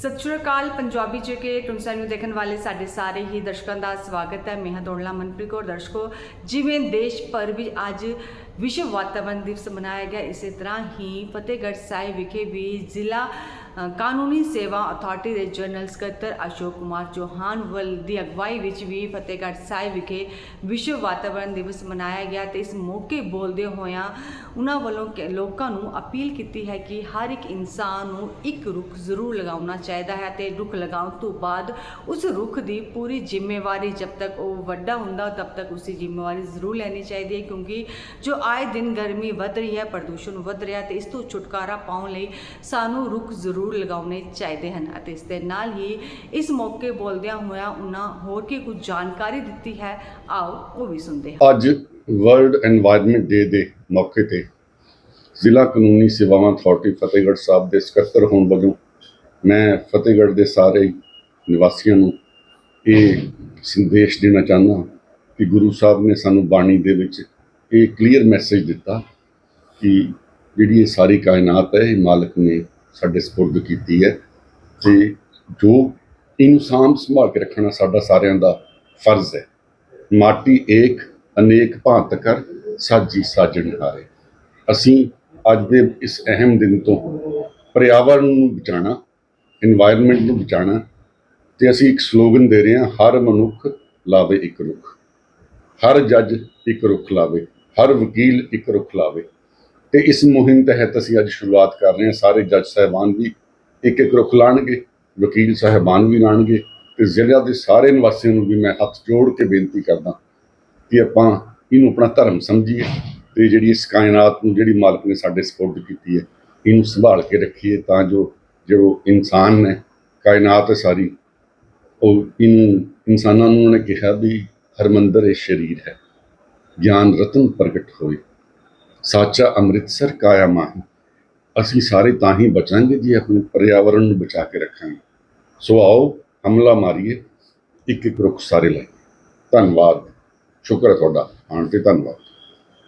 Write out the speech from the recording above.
ਸਤਿ ਸ਼੍ਰੀ ਅਕਾਲ, ਪੰਜਾਬੀ ਚ ਕੇ ਨੂੰ ਦੇਖਣ ਵਾਲੇ ਸਾਡੇ ਸਾਰੇ ਹੀ ਦਰਸ਼ਕਾਂ ਦਾ ਸਵਾਗਤ ਹੈ। ਮੈਂ ਹਾਂ ਦੋੜਲਾ ਮਨਪ੍ਰੀਤ ਕੌਰ। ਦਰਸ਼ਕੋ, ਜਿਵੇਂ ਦੇਸ਼ ਭਰ ਵਿੱਚ ਅੱਜ ਵਿਸ਼ਵ ਵਾਤਾਵਰਣ ਦਿਵਸ ਮਨਾਇਆ ਗਿਆ, ਇਸੇ ਤਰ੍ਹਾਂ ਹੀ ਫਤਿਹਗੜ੍ਹ ਸਾਹਿਬ ਵਿਖੇ ਵੀ ਜ਼ਿਲ੍ਹਾ ਕਾਨੂੰਨੀ ਸੇਵਾ ਅਥਾਰਟੀ ਦੇ ਜਨਰਲ ਸਕੱਤਰ ਅਸ਼ੋਕ ਕੁਮਾਰ ਚੌਹਾਨ ਵੱਲ ਦੀ ਅਗਵਾਈ ਵਿੱਚ ਵੀ ਫਤਿਹਗੜ੍ਹ ਸਾਹਿਬ ਵਿਖੇ ਵਿਸ਼ਵ ਵਾਤਾਵਰਣ ਦਿਵਸ ਮਨਾਇਆ ਗਿਆ ਤੇ ਇਸ ਮੌਕੇ ਬੋਲਦੇ ਹੋਇਆਂ ਉਹਨਾਂ ਵੱਲੋਂ ਲੋਕਾਂ ਨੂੰ ਅਪੀਲ ਕੀਤੀ ਹੈ ਕਿ ਹਰ ਇੱਕ ਇਨਸਾਨ ਨੂੰ ਇੱਕ ਰੁੱਖ ਜ਼ਰੂਰ ਲਗਾਉਣਾ ਚਾਹੀਦਾ ਹੈ ਤੇ ਰੁੱਖ ਲਗਾਉਣ ਤੋਂ ਬਾਅਦ ਉਸ ਰੁੱਖ ਦੀ ਪੂਰੀ ਜ਼ਿੰਮੇਵਾਰੀ ਜਦ ਤੱਕ ਉਹ ਵੱਡਾ ਹੁੰਦਾ, ਤਬ ਤੱਕ ਉਸਦੀ ਜ਼ਿੰਮੇਵਾਰੀ ਜ਼ਰੂਰ ਲੈਣੀ ਚਾਹੀਦੀ ਹੈ ਕਿਉਂਕਿ ਜੋ ਆਏ ਦਿਨ ਗਰਮੀ ਵੱਧ ਰਹੀ ਹੈ, ਪ੍ਰਦੂਸ਼ਣ ਵੱਧ ਰਿਹਾ ਤੇ ਇਸ ਤੋਂ ਛੁਟਕਾਰਾ ਪਾਉਣ ਲਈ ਸਾਨੂੰ ਰੁੱਖ ਜ਼ਰੂਰ ਜ਼ਰੂਰ ਲਗਾਉਣੇ ਚਾਹੀਦੇ ਹਨ ਅਤੇ ਇਸ ਦੇ ਨਾਲ ਹੀ ਇਸ ਮੌਕੇ ਬੋਲਦਿਆਂ ਹੋਇਆ ਉਹਨਾਂ ਹੋਰ ਕੀ ਕੁਝ ਜਾਣਕਾਰੀ ਦਿੱਤੀ ਹੈ, ਆਓ ਉਹ ਵੀ ਸੁਣਦੇ ਹਾਂ। ਅੱਜ ਵਰਲਡ এনवायरमेंट ਡੇ ਦੇ ਮੌਕੇ ਤੇ ਜ਼ਿਲ੍ਹਾ ਕਾਨੂੰਨੀ ਸੇਵਾਵਾਂ ਅਥਾਰਟੀ ਫਤਿਹਗੜ੍ਹ ਸਾਹਿਬ ਦੇ ਸਕੱਤਰ ਹੋਣ ਵਜੋਂ ਮੈਂ ਫਤਿਹਗੜ੍ਹ ਦੇ ਸਾਰੇ ਨਿਵਾਸੀਆਂ ਨੂੰ ਇਹ ਸੰਦੇਸ਼ ਦੇਣਾ ਚਾਹੁੰਦਾ ਕਿ ਗੁਰੂ ਸਾਹਿਬ ਨੇ ਸਾਨੂੰ ਬਾਣੀ ਦੇ ਵਿੱਚ ਇਹ ਕਲੀਅਰ ਮੈਸੇਜ ਦਿੱਤਾ ਕਿ ਜਿਹੜੀ ਇਹ ਸਾਰੀ ਕਾਇਨਾਤ ਹੈ, ਇਹ ਮਾਲਕ ਨੇ ਸਾਡੇ ਸਪੁਰਦ ਕੀਤੀ ਹੈ ਤੇ ਜੋ ਇਨਸਾਨ ਸੰਭਾਲ ਕੇ ਰੱਖਣਾ ਸਾਡਾ ਸਾਰਿਆਂ ਦਾ ਫਰਜ਼ ਹੈ। ਮਾਟੀ ਏਕ, ਅਨੇਕ ਭਾਂਤ ਕਰ, ਸਾਜੀ ਸਾਜਣ ਹਾਰੇ। ਅਸੀਂ ਅੱਜ ਦੇ ਇਸ ਅਹਿਮ ਦਿਨ ਤੋਂ ਪਰਿਆਵਰਣ ਨੂੰ ਬਚਾਣਾ এনवायरमेंट ਨੂੰ ਬਚਾਣਾ ਤੇ ਅਸੀਂ ਇੱਕ ਸਲੋਗਨ ਦੇ ਰਹੇ ਹਾਂ, ਹਰ ਮਨੁੱਖ ਲਾਵੇ ਇੱਕ ਰੁੱਖ। ਹਰ ਜੱਜ ਇੱਕ ਰੁੱਖ ਲਾਵੇ, ਹਰ ਵਕੀਲ ਇੱਕ ਰੁੱਖ ਲਾਵੇ। ਤੇ ਇਸ ਮੁਹਿੰਮ ਤਹਿਤ ਅਸੀਂ ਅੱਜ ਸ਼ੁਰੂਆਤ ਕਰ ਰਹੇ ਹਾਂ। ਸਾਰੇ ਜੱਜ ਸਾਹਿਬਾਨ ਵੀ ਇੱਕ ਇੱਕ ਰੁੱਖ ਲਾਣਗੇ, ਵਕੀਲ ਸਾਹਿਬਾਨ ਵੀ ਲਾਣਗੇ ਤੇ ਜ਼ਿਲ੍ਹਾ ਦੇ ਸਾਰੇ ਨਿਵਾਸੀਆਂ ਨੂੰ ਵੀ ਮੈਂ ਹੱਥ ਜੋੜ ਕੇ ਬੇਨਤੀ ਕਰਦਾ ਕਿ ਆਪਾਂ ਇਹਨੂੰ ਆਪਣਾ ਧਰਮ ਸਮਝੀਏ ਤੇ ਜਿਹੜੀ ਇਸ ਕਾਇਨਾਤ ਨੂੰ ਜਿਹੜੀ ਮਾਲਕ ਨੇ ਸਾਡੇ ਸਪੋਰਟ ਕੀਤੀ ਹੈ, ਇਹਨੂੰ ਸੰਭਾਲ ਕੇ ਰੱਖੀਏ ਤਾਂ ਜੋ ਜੋ ਇਨਸਾਨ ਨੇ ਕਾਇਨਾਤ ਹੈ ਸਾਰੀ, ਉਹ ਇਹਨੂੰ ਇਨਸਾਨਾਂ ਨੂੰ ਉਹਨੇ ਕਿਹਾ ਵੀ ਹਰਮੰਦਰ ਇਹ ਸਰੀਰ ਹੈ, ਗਿਆਨ ਰਤਨ ਪ੍ਰਗਟ ਹੋਏ। ਸਾਚਾ ਅੰਮ੍ਰਿਤਸਰ ਕਾਇਆ ਮਾਹੀ। ਅਸੀਂ ਸਾਰੇ ਤਾਂ ਹੀ ਬਚਾਂਗੇ ਜੇ ਆਪਣੇ ਪਰਿਆਵਰਣ ਨੂੰ ਬਚਾ ਕੇ ਰੱਖਾਂਗੇ। ਸੋ ਆਓ ਹਮਲਾ ਮਾਰੀਏ ਇੱਕ ਇੱਕ ਰੁੱਖ ਸਾਰੇ ਲਾਈਏ ਧੰਨਵਾਦ। ਸ਼ੁਕਰ ਹੈ ਤੁਹਾਡਾ। ਆਉਣ ਤੇ ਧੰਨਵਾਦ।